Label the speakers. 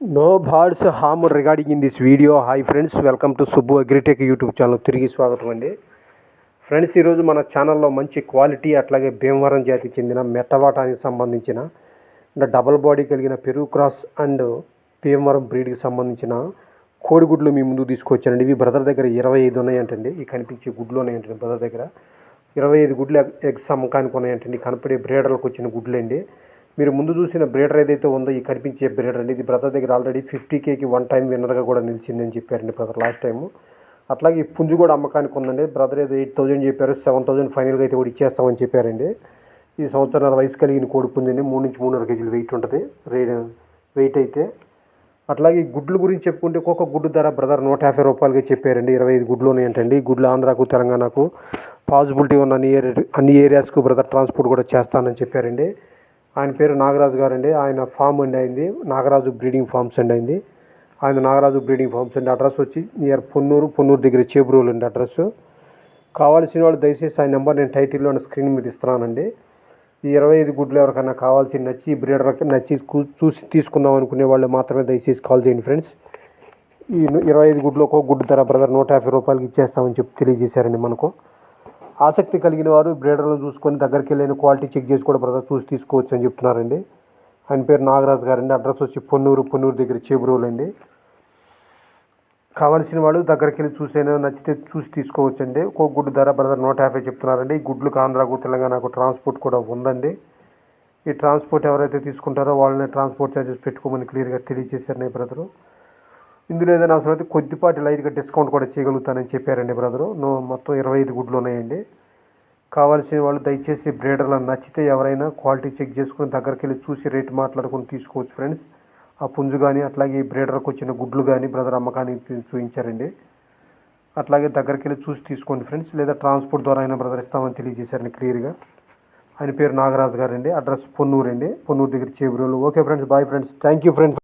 Speaker 1: No birds harm regarding in this video hi friends welcome to Subbu agritech YouTube channel తిరిగి స్వాగతం అండి. Friends ఈరోజు మన ఛానల్లో మంచి క్వాలిటీ అట్లాగే భీమవరం జాతికి చెందిన మెట్టవాటానికి సంబంధించిన డబల్ బాడీ కలిగిన పెరుగు క్రాస్ అండ్ భీమవరం బ్రీడ్కి సంబంధించిన కోడిగుడ్లు మీ ముందు తీసుకొచ్చానండి. ఇవి బ్రదర్ దగ్గర ఇరవై ఐదు ఉన్నాయంటండి. ఈ కనిపించే గుడ్లు ఉన్నాయంటండి బ్రదర్ దగ్గర. ఇరవై ఐదు గుడ్లు ఎగ్స్ అమ్మకానికి ఉన్నాయంటండి. కనపడే బ్రీడర్లకు వచ్చిన గుడ్లండి. మీరు ముందు చూసిన బ్రేడర్ ఏదైతే ఉందో ఈ కనిపించే బ్రేడర్ అండి ఇది బ్రదర్ దగ్గర ఆల్రెడీ ఫిఫ్టీ కేకి వన్ టైం విన్నర్గా కూడా నిలిచిందని చెప్పారండి బ్రదర్ లాస్ట్ టైము. అట్లాగే ఈ పుంజు కూడా అమ్మకానికి ఉందండి. బ్రదర్ ఏదో ఎయిట్ థౌజండ్ చెప్పారు సెవెన్ థౌజండ్ ఫైనల్గా అయితే కూడా ఇచ్చేస్తామని చెప్పారండి. ఈ సంవత్సరాల వయసు కలిగిన కోడి పుంజండి మూడు నుంచి మూడున్నర కేజీలు వెయిట్ ఉంటుంది. రే వెయిట్ అయితే. అట్లాగే ఈ గుడ్ల గురించి చెప్పుకుంటే ఒక్కొక్క గుడ్డు ధర బ్రదర్ నూట యాభై రూపాయలకి చెప్పారండి. ఇరవై ఐదు గుడ్లు ఉన్నాయంటండి. గుడ్లు ఆంధ్రాకు తెలంగాణకు పాజిబిలిటీ ఉన్న అన్ని ఏరియా అన్ని ఏరియాస్కు బ్రదర్ ట్రాన్స్పోర్ట్ కూడా చేస్తానని చెప్పారండి. ఆయన పేరు నాగరాజు గారండి. ఆయన ఫామ్ అండి అయింది. నాగరాజు బ్రీడింగ్ ఫార్మ్స్ అండి అయింది. ఆయన నాగరాజు బ్రీడింగ్ ఫార్మ్స్ అండి అడ్రస్ వచ్చి నియర్ పొన్నూరు పొన్నూరు దగ్గర చేబ్రోలు అండి అడ్రస్. కావాల్సిన వాళ్ళు దయచేసి ఆయన నెంబర్ నేను టైటిల్లో స్క్రీన్ మీద ఇస్తున్నానండి. ఈ ఇరవై ఐదు గుడ్లు ఎవరికైనా కావాల్సి నచ్చి ఈ బ్రీడర్కి నచ్చి చూసి తీసుకుందాం అనుకునే వాళ్ళు మాత్రమే దయచేసి కాల్ చేయండి ఫ్రెండ్స్ ఈ ఇరవై ఐదు గుడ్లు ఒక్కో గుడ్డు ధర బ్రదర్ నూట యాభై రూపాయలకి ఇచ్చేస్తామని చెప్పి తెలియజేశారండి మనకు. ఆసక్తి కలిగిన వారు బ్రీడర్లను చూసుకొని దగ్గరికి వెళ్ళిన క్వాలిటీ చెక్ చేసి కూడా బ్రదర్ చూసి తీసుకోవచ్చు అని చెప్తున్నారండి. ఆయన పేరు నాగరాజు గారండి. అడ్రస్ వచ్చి పొన్నూరు పొన్నూరు దగ్గర చేబ్రోలు అండి. కావాల్సిన వాళ్ళు దగ్గరికి వెళ్ళి చూసైనా నచ్చితే చూసి తీసుకోవచ్చండి. ఒక గుడ్డు ధర బ్రదర్ నూట యాభై చెప్తున్నారండి. ఈ గుడ్లు ఆంధ్రాకు తెలంగాణకు ట్రాన్స్పోర్ట్ కూడా ఉందండి. ఈ ట్రాన్స్పోర్ట్ ఎవరైతే తీసుకుంటారో వాళ్ళని ట్రాన్స్పోర్ట్ ఛార్జెస్ పెట్టుకోమని క్లియర్గా తెలియజేశారు బ్రదరు. ఇందులో ఏదైనా అవసరం అయితే కొద్దిపాటి లైట్గా డిస్కౌంట్ కూడా చేయగలుగుతానని చెప్పారండి బ్రదరు. నో మొత్తం ఇరవై ఐదు గుడ్లు ఉన్నాయండి కావాల్సిన వాళ్ళు దయచేసి బ్రేడర్లు నచ్చితే ఎవరైనా క్వాలిటీ చెక్ చేసుకుని దగ్గరికి వెళ్ళి చూసి రేట్ మాట్లాడుకొని తీసుకోవచ్చు ఫ్రెండ్స్. ఆ పుంజు కానీ అట్లాగే ఈ బ్రేడర్కి వచ్చిన గుడ్లు కానీ బ్రదర్ అమ్మకానికి చూపించారండి అట్లాగే దగ్గరికి వెళ్ళి చూసి తీసుకోండి ఫ్రెండ్స్. లేదా ట్రాన్స్పోర్ట్ ద్వారా అయినా బ్రదర్ ఇస్తామని తెలియజేశారండి క్లియర్గా. ఆయన పేరు నాగరాజు గారండి. అడ్రస్ పొన్నూరు అండి పొన్నూరు దగ్గర Chebrolu. Okay friends. Bye friends. Thank you friends.